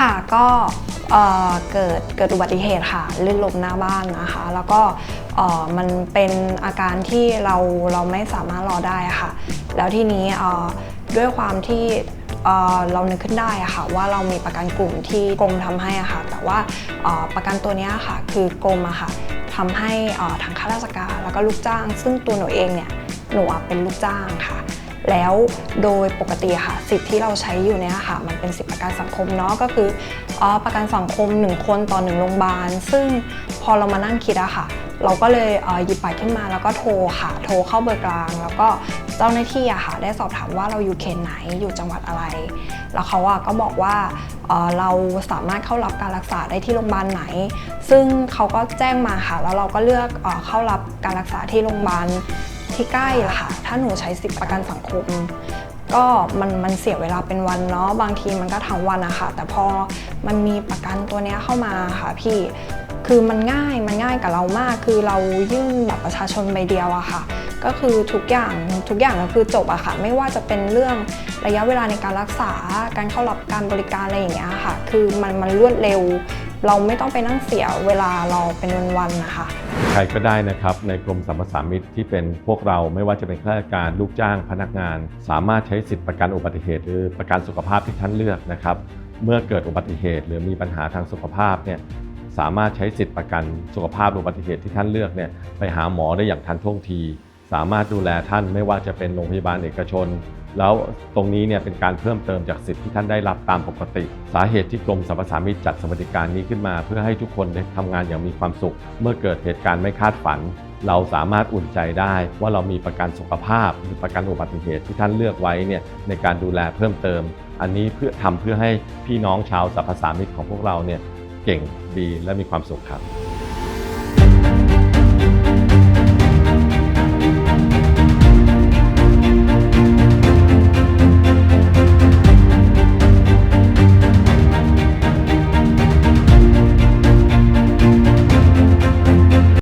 ค่ะก็เกิดเกิดอุบัติเหตุค่ะลื่นล้มหน้าบ้านนะคะ แล้วก็มันเป็นอาการที่เราเราไม่สามารถรอได้ค่ะ แล้วทีนี้ด้วยความที่เอ่อเรานึกขึ้นได้ค่ะว่าเรามีประกันกลุ่มที่กรมทำให้ค่ะ แต่ว่าประกันตัวนี้ค่ะ คือกรมอะค่ะทำให้เอ่อทางข้าราชการแล้วก็ลูกจ้าง ซึ่งตัวหนูเองเนี่ยหนูเป็นลูกจ้างค่ะ แล้วโดยปกติค่ะสิทธิ์ที่เราใช้อยู่เนี่ยค่ะ มันเป็นสิทธิประกันสังคมเนาะก็คืออ๋อประกันสังคม 1 คนต่อ 1 โรงพยาบาล ซึ่งพอเรามานั่งคิดอะค่ะ เราก็เลยหยิบบัตรขึ้นมาแล้วก็โทรค่ะ โทรเข้าเบอร์กลาง แล้วก็เจ้าหน้าที่อะค่ะ ได้สอบถามว่าเราอยู่เขตไหนอยู่จังหวัดอะไร แล้วเขาอะก็บอกว่าเราสามารถเข้ารับการรักษาได้ที่โรงพยาบาลไหน ซึ่งเขาก็แจ้งมาค่ะ แล้วเราก็เลือกเข้ารับการรักษาที่โรงพยาบาล ที่ใกล้ละค่ะ ถ้าหนูใช้สิทธิประกันสังคม ก็มันมันเสียเวลาเป็นวันเนาะ บางทีมันก็ทั้งวันอะค่ะ แต่พอมันมีประกันตัวเนี้ยเข้ามาค่ะพี่ คือมันง่าย มันง่ายกับเรามาก คือเรายื่นแบัตรประชาชนใบเดียวอะค่ะ ก็คือทุกอย่างทุกอย่างก็คือจบอะค่ะ ไม่ว่าจะเป็นเรื่องระยะเวลาในการรักษา การเข้ารับการบริการอะไรอย่างเงี้ยค่ะ คือมันมันรวดเร็ว เราไม่ต้องไปนั่งเสียเวลารอเป็นวันๆนะคะใครก็ได้นะครับในกรมสรรพสามิตที่เป็นพวกเราไม่ว่าจะเป็นข้าราชการลูกจ้างพนักงาน สามารถใช้สิทธิประกันอุบัติเหตุ หรือประกันสุขภาพที่ท่านเลือกนะครับ เมื่อเกิดอุบัติเหตุ หรือมีปัญหาทางสุขภาพเนี่ยสามารถใช้สิทธิประกันสุขภาพอุบัติเหตุที่ท่านเลือกเนี่ยไปหาหมอได้อย่างทันท่วงที สามารถดูแลท่านไม่ว่าจะเป็นโรงพยาบาลเอกชน แล้วตรงนี้เนี่ยเป็นการเพิ่มเติมจากสิทธิที่ท่านได้รับตามปกติ สาเหตุที่กรมสรรพสามิตจัดสวัสดิการนี้ขึ้นมา เพื่อให้ทุกคนได้ทำงานอย่างมีความสุข เมื่อเกิดเหตุการณ์ไม่คาดฝัน เราสามารถอุ่นใจได้ว่าเรามีประกันสุขภาพ หรือประกันอุบัติเหตุที่ท่านเลือกไว้เนี่ยในการดูแลเพิ่มเติม อันนี้เพื่อทำเพื่อให้พี่น้องชาวสรรพสามิตของพวกเราเนี่ยเก่งดีและมีความสุขครับ